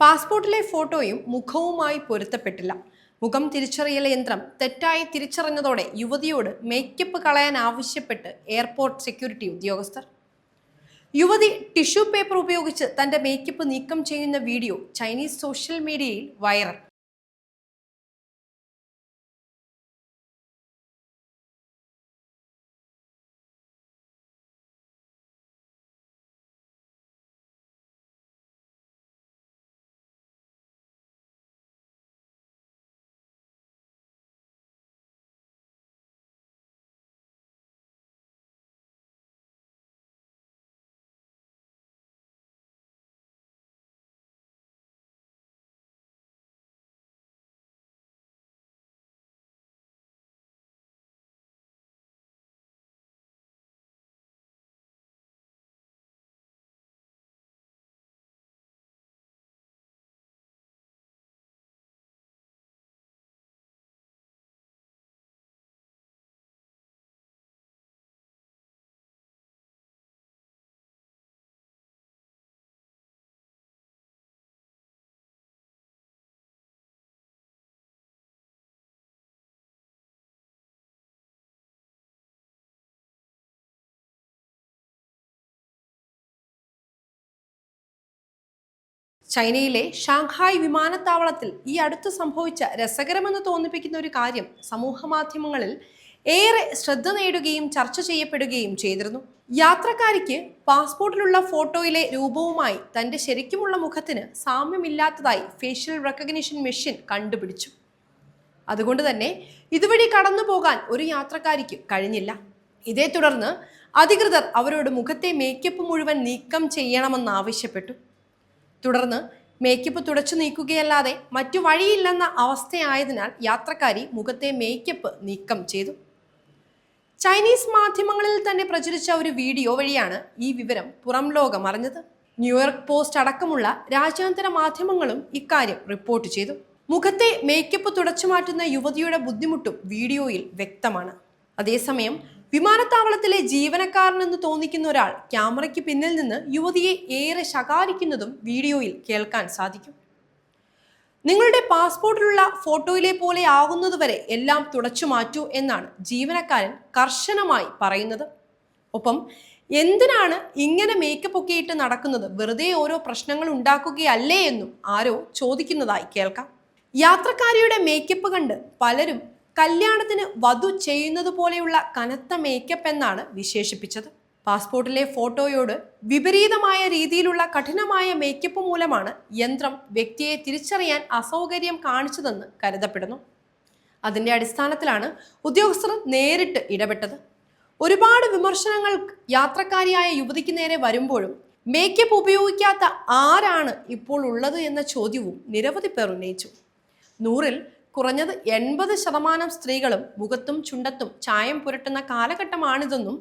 പാസ്പോർട്ടിലെ ഫോട്ടോയും മുഖവുമായി പൊരുത്തപ്പെട്ടില്ല. മുഖം തിരിച്ചറിയൽ യന്ത്രം തെറ്റായി തിരിച്ചറിഞ്ഞതോടെ യുവതിയോട് മേക്കപ്പ് കളയാൻ ആവശ്യപ്പെട്ട് എയർപോർട്ട് സെക്യൂരിറ്റി ഉദ്യോഗസ്ഥർ. യുവതി ടിഷ്യൂ പേപ്പർ ഉപയോഗിച്ച് തന്റെ മേക്കപ്പ് നീക്കം ചെയ്യുന്ന വീഡിയോ ചൈനീസ് സോഷ്യൽ മീഡിയയിൽ വൈറൽ ചൈനയിലെ ഷാങ്ഹായ് വിമാനത്താവളത്തിൽ ഈ അടുത്ത് സംഭവിച്ച രസകരമെന്ന് തോന്നിപ്പിക്കുന്ന ഒരു കാര്യം സമൂഹ മാധ്യമങ്ങളിൽ ഏറെ ശ്രദ്ധ നേടുകയും ചർച്ച ചെയ്യപ്പെടുകയും ചെയ്തിരുന്നു. യാത്രക്കാരിക്ക് പാസ്പോർട്ടിലുള്ള ഫോട്ടോയിലെ രൂപവുമായി തന്റെ ശരിക്കുമുള്ള മുഖത്തിന് സാമ്യമില്ലാത്തതായി ഫേഷ്യൽ റെക്കഗ്നിഷൻ മെഷീൻ കണ്ടുപിടിച്ചു. അതുകൊണ്ട് തന്നെ ഇതുവഴി കടന്നു പോകാൻ ഒരു യാത്രക്കാരിക്ക് കഴിഞ്ഞില്ല. ഇതേ തുടർന്ന് അധികൃതർ അവരോട് മുഖത്തെ മേക്കപ്പ് മുഴുവൻ നീക്കം ചെയ്യണമെന്ന് ആവശ്യപ്പെട്ടു. തുടർന്ന് മേക്കപ്പ് തുടച്ചു നീക്കുകയല്ലാതെ മറ്റു വഴിയില്ലെന്ന അവസ്ഥയായതിനാൽ യാത്രക്കാരി മുഖത്തെ മേക്കപ്പ് നീക്കം ചെയ്തു. ചൈനീസ് മാധ്യമങ്ങളിൽ തന്നെ പ്രചരിച്ച ഒരു വീഡിയോ വഴിയാണ് ഈ വിവരം പുറം ലോകം അറിഞ്ഞത്. ന്യൂയോർക്ക് പോസ്റ്റ് അടക്കമുള്ള രാജ്യാന്തര മാധ്യമങ്ങളും ഇക്കാര്യം റിപ്പോർട്ട് ചെയ്തു. മുഖത്തെ മേക്കപ്പ് തുടച്ചു മാറ്റുന്ന യുവതിയുടെ ബുദ്ധിമുട്ടും വീഡിയോയിൽ വ്യക്തമാണ്. അതേസമയം വിമാനത്താവളത്തിലെ ജീവനക്കാരനെന്ന് തോന്നിക്കുന്ന ഒരാൾ ക്യാമറയ്ക്ക് പിന്നിൽ നിന്ന് യുവതിയെ ഏറെ ശകാരിക്കുന്നതും വീഡിയോയിൽ കേൾക്കാൻ സാധിക്കും. നിങ്ങളുടെ പാസ്പോർട്ടിലുള്ള ഫോട്ടോയിലെ പോലെ ആകുന്നതുവരെ എല്ലാം തുടച്ചു മാറ്റൂ എന്നാണ് ജീവനക്കാരൻ കർശനമായി പറയുന്നത്. ഒപ്പം എന്തിനാണ് ഇങ്ങനെ മേക്കപ്പ് ഒക്കെ ഇട്ട് നടക്കുന്നത്? വെറുതെ ഓരോ പ്രശ്നങ്ങൾ ഉണ്ടാക്കുകയല്ലേ എന്നും ആരോ ചോദിക്കുന്നതായി കേൾക്കാം. യാത്രക്കാരിയുടെ മേക്കപ്പ് കണ്ട് പലരും കല്യാണത്തിന് വധു ചെയ്യുന്നത് പോലെയുള്ള കനത്ത മേക്കപ്പ് എന്നാണ് വിശേഷിപ്പിച്ചത്. പാസ്പോർട്ടിലെ ഫോട്ടോയോട് വിപരീതമായ രീതിയിലുള്ള കഠിനമായ മേക്കപ്പ് മൂലമാണ് യന്ത്രം വ്യക്തിയെ തിരിച്ചറിയാൻ അസൗകര്യം കാണിച്ചതെന്ന് കരുതപ്പെടുന്നു. അതിന്റെ അടിസ്ഥാനത്തിലാണ് ഉദ്യോഗസ്ഥർ നേരിട്ട് ഇടപെട്ടത്. ഒരുപാട് വിമർശനങ്ങൾ യാത്രക്കാരിയായ യുവതിക്ക് നേരെ വരുമ്പോഴും മേക്കപ്പ് ഉപയോഗിക്കാത്ത ആരാണ് ഇപ്പോൾ ഉള്ളത് എന്ന ചോദ്യവും നിരവധി പേർ ഉന്നയിച്ചു. നൂറിൽ കുറഞ്ഞത് എൺപത് ശതമാനം സ്ത്രീകളും മുഖത്തും ചുണ്ടത്തും ചായം പുരട്ടുന്ന കാലഘട്ടമാണിതെന്നും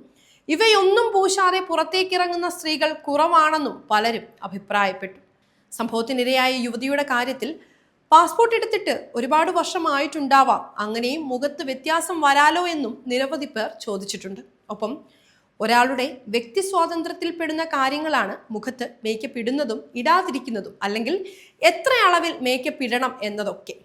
ഇവയൊന്നും പൂശാതെ പുറത്തേക്കിറങ്ങുന്ന സ്ത്രീകൾ കുറവാണെന്നും പലരും അഭിപ്രായപ്പെട്ടു. സംഭവത്തിനിരയായ യുവതിയുടെ കാര്യത്തിൽ പാസ്പോർട്ട് എടുത്തിട്ട് ഒരുപാട് വർഷമായിട്ടുണ്ടാവാം. അങ്ങനെയും മുഖത്ത് വ്യത്യാസം വരാലോ എന്നും നിരവധി പേർ ചോദിച്ചിട്ടുണ്ട്. ഒപ്പം ഒരാളുടെ വ്യക്തി സ്വാതന്ത്ര്യത്തിൽപ്പെടുന്ന കാര്യങ്ങളാണ് മുഖത്ത് മേക്കപ്പ് ഇടുന്നതും ഇടാതിരിക്കുന്നതും അല്ലെങ്കിൽ എത്ര അളവിൽ മേക്കപ്പ് ഇടണം എന്നതൊക്കെ.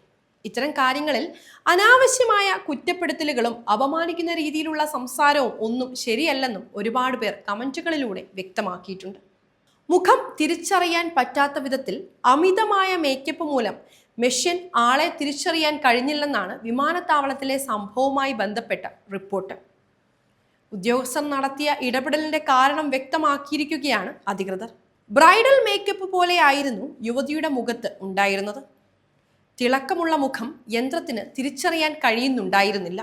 ഇത്തരം കാര്യങ്ങളിൽ അനാവശ്യമായ കുറ്റപ്പെടുത്തലുകളും അപമാനിക്കുന്ന രീതിയിലുള്ള സംസാരവും ഒന്നും ശരിയല്ലെന്നും ഒരുപാട് പേർ കമന്റുകളിലൂടെ വ്യക്തമാക്കിയിട്ടുണ്ട്. മുഖം തിരിച്ചറിയാൻ പറ്റാത്ത വിധത്തിൽ അമിതമായ മേക്കപ്പ് മൂലം മെഷ്യൻ ആളെ തിരിച്ചറിയാൻ കഴിഞ്ഞില്ലെന്നാണ് വിമാനത്താവളത്തിലെ സംഭവവുമായി ബന്ധപ്പെട്ട റിപ്പോർട്ട്. ഉദ്യോഗസ്ഥർ നടത്തിയ ഇടപെടലിന്റെ കാരണം വ്യക്തമാക്കിയിരിക്കുകയാണ് അധികൃതർ. ബ്രൈഡൽ മേക്കപ്പ് പോലെയായിരുന്നു യുവതിയുടെ മുഖത്ത് ഉണ്ടായിരുന്നത്. തിളക്കമുള്ള മുഖം യന്ത്രത്തിന് തിരിച്ചറിയാൻ കഴിയുന്നുണ്ടായിരുന്നില്ല.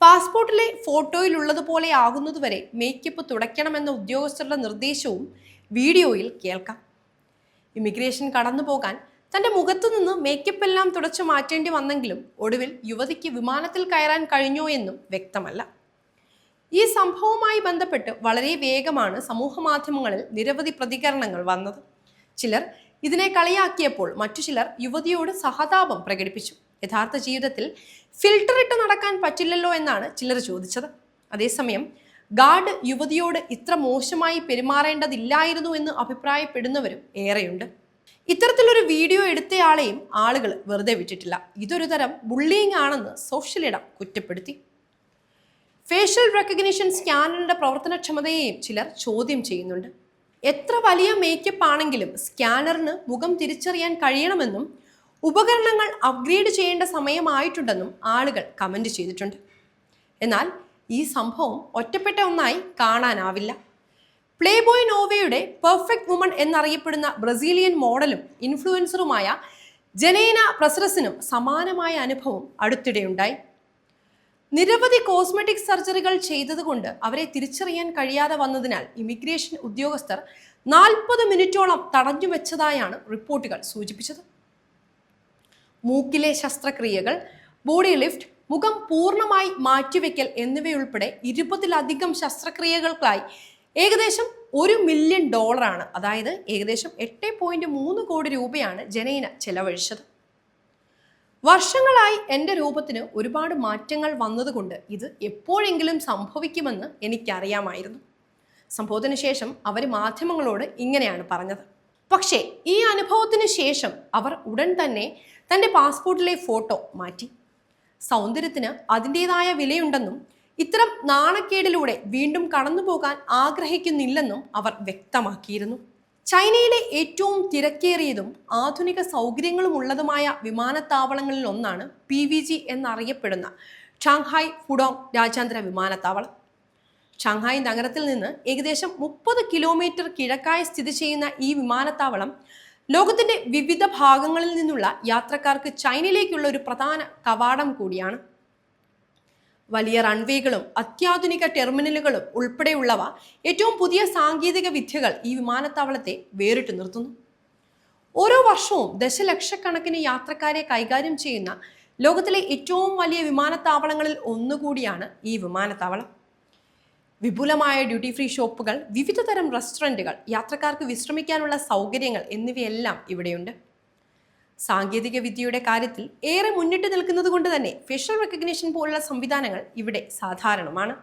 പാസ്പോർട്ടിലെ ഫോട്ടോയിലുള്ളതുപോലെ ആകുന്നതുവരെ മേക്കപ്പ് തുടയ്ക്കണമെന്ന ഉദ്യോഗസ്ഥരുടെ നിർദ്ദേശവും വീഡിയോയിൽ കേൾക്കാം. ഇമിഗ്രേഷൻ കടന്നു പോകാൻ തന്റെ മുഖത്തു നിന്ന് മേക്കപ്പ് എല്ലാം തുടച്ചു മാറ്റേണ്ടി വന്നെങ്കിലും ഒടുവിൽ യുവതിക്ക് വിമാനത്തിൽ കയറാൻ കഴിഞ്ഞോ എന്നും വ്യക്തമല്ല. ഈ സംഭവവുമായി ബന്ധപ്പെട്ട് വളരെ വേഗമാണ് സമൂഹ മാധ്യമങ്ങളിൽ നിരവധി പ്രതികരണങ്ങൾ വന്നത്. ചിലർ ഇതിനെ കളിയാക്കിയപ്പോൾ മറ്റു ചിലർ യുവതിയോട് സഹതാപം പ്രകടിപ്പിച്ചു. യഥാർത്ഥ ജീവിതത്തിൽ ഫിൽട്ടർ ഇട്ട് നടക്കാൻ പറ്റില്ലല്ലോ എന്നാണ് ചിലർ ചോദിച്ചത്. അതേസമയം ഗാർഡ് യുവതിയോട് ഇത്ര മോശമായി പെരുമാറേണ്ടതില്ലായിരുന്നു എന്ന് അഭിപ്രായപ്പെടുന്നവരും ഏറെയുണ്ട്. ഇത്തരത്തിലൊരു വീഡിയോ എടുത്തയാളെയും ആളുകൾ വെറുതെ വിട്ടിട്ടില്ല. ഇതൊരു തരം ബുള്ളിയിങ് ആണെന്ന് സോഷ്യൽ ഇടം കുറ്റപ്പെടുത്തി. ഫേഷ്യൽ റെക്കഗ്നീഷൻ സ്കാനറിന്റെ പ്രവർത്തനക്ഷമതയെയും ചിലർ ചോദ്യം ചെയ്യുന്നുണ്ട്. എത്ര വലിയ മേക്കപ്പ് ആണെങ്കിലും സ്കാനറിന് മുഖം തിരിച്ചറിയാൻ കഴിയണമെന്നും ഉപകരണങ്ങൾ അപ്ഗ്രേഡ് ചെയ്യേണ്ട സമയമായിട്ടുണ്ടെന്നും ആളുകൾ കമന്റ് ചെയ്തിട്ടുണ്ട്. എന്നാൽ ഈ സംഭവം ഒറ്റപ്പെട്ട ഒന്നായി കാണാനാവില്ല. പ്ലേ ബോയ് നോവയുടെ പെർഫെക്റ്റ് വുമൺ എന്നറിയപ്പെടുന്ന ബ്രസീലിയൻ മോഡലും ഇൻഫ്ലുവൻസറുമായ ജനേന പ്രസരസിനും സമാനമായ അനുഭവം അടുത്തിടെയുണ്ടായി. നിരവധി കോസ്മെറ്റിക് സർജറികൾ ചെയ്തതുകൊണ്ട് അവരെ തിരിച്ചറിയാൻ കഴിയാതെ വന്നതിനാൽ ഇമിഗ്രേഷൻ ഉദ്യോഗസ്ഥർ നാൽപ്പത് മിനിറ്റോളം തടഞ്ഞു വെച്ചതായാണ് റിപ്പോർട്ടുകൾ സൂചിപ്പിച്ചത്. മൂക്കിലെ ശസ്ത്രക്രിയകൾ ബോഡി ലിഫ്റ്റ് മുഖം പൂർണമായി മാറ്റിവെക്കൽ എന്നിവയുൾപ്പെടെ ഇരുപതിലധികം ശസ്ത്രക്രിയകൾക്കായി ഏകദേശം ഒരു മില്യൺ ഡോളറാണ്. അതായത് ഏകദേശം എട്ട് പോയിന്റ് മൂന്ന് കോടി രൂപയാണ് ജനേന ചെലവഴിച്ചത്. വർഷങ്ങളായി എന്റെ രൂപത്തിന് ഒരുപാട് മാറ്റങ്ങൾ വന്നതുകൊണ്ട് ഇത് എപ്പോഴെങ്കിലും സംഭവിക്കുമെന്ന് എനിക്കറിയാമായിരുന്നു. സംഭവത്തിന് ശേഷം അവർ മാധ്യമങ്ങളോട് ഇങ്ങനെയാണ് പറഞ്ഞത്. പക്ഷേ ഈ അനുഭവത്തിന് ശേഷം അവർ ഉടൻ തന്നെ തന്റെ പാസ്പോർട്ടിലെ ഫോട്ടോ മാറ്റി. സൗന്ദര്യത്തിന് അതിന്റേതായ വിലയുണ്ടെന്നും ഇത്തരം നാണക്കേടിലൂടെ വീണ്ടും കടന്നുപോകാൻ ആഗ്രഹിക്കുന്നില്ലെന്നും അവർ വ്യക്തമാക്കിയിരുന്നു. ചൈനയിലെ ഏറ്റവും തിരക്കേറിയതും ആധുനിക സൗകര്യങ്ങളും ഉള്ളതുമായ വിമാനത്താവളങ്ങളിൽ ഒന്നാണ് പി വി ജി എന്നറിയപ്പെടുന്ന ഷാങ്ഹായ് ഫുഡോങ് രാജ്യാന്തര വിമാനത്താവളം. ഷാങ്ഹായ് നഗരത്തിൽ നിന്ന് ഏകദേശം മുപ്പത് കിലോമീറ്റർ കിഴക്കായി സ്ഥിതി ചെയ്യുന്ന ഈ വിമാനത്താവളം ലോകത്തിന്റെ വിവിധ ഭാഗങ്ങളിൽ നിന്നുള്ള യാത്രക്കാർക്ക് ചൈനയിലേക്കുള്ള ഒരു പ്രധാന കവാടം കൂടിയാണ്. വലിയ റൺവേകളും അത്യാധുനിക ടെർമിനലുകളും ഉൾപ്പെടെയുള്ളവ ഏറ്റവും പുതിയ സാങ്കേതിക വിദ്യകൾ ഈ വിമാനത്താവളത്തെ വേറിട്ട് നിർത്തുന്നു. ഓരോ വർഷവും ദശലക്ഷക്കണക്കിന് യാത്രക്കാരെ കൈകാര്യം ചെയ്യുന്ന ലോകത്തിലെ ഏറ്റവും വലിയ വിമാനത്താവളങ്ങളിൽ ഒന്നുകൂടിയാണ് ഈ വിമാനത്താവളം. വിപുലമായ ഡ്യൂട്ടി ഫ്രീ ഷോപ്പുകൾ വിവിധതരം റെസ്റ്റോറന്റുകൾ യാത്രക്കാർക്ക് വിശ്രമിക്കാനുള്ള സൗകര്യങ്ങൾ എന്നിവയെല്ലാം ഇവിടെയുണ്ട്. സാങ്കേതിക വിദ്യയുടെ കാര്യത്തിൽ ഏറെ മുന്നിട്ട് നിൽക്കുന്നത് കൊണ്ട് തന്നെ ഫേഷ്യൽ റെക്കഗ്നിഷൻ പോലുള്ള സംവിധാനങ്ങൾ ഇവിടെ സാധാരണമാണ്.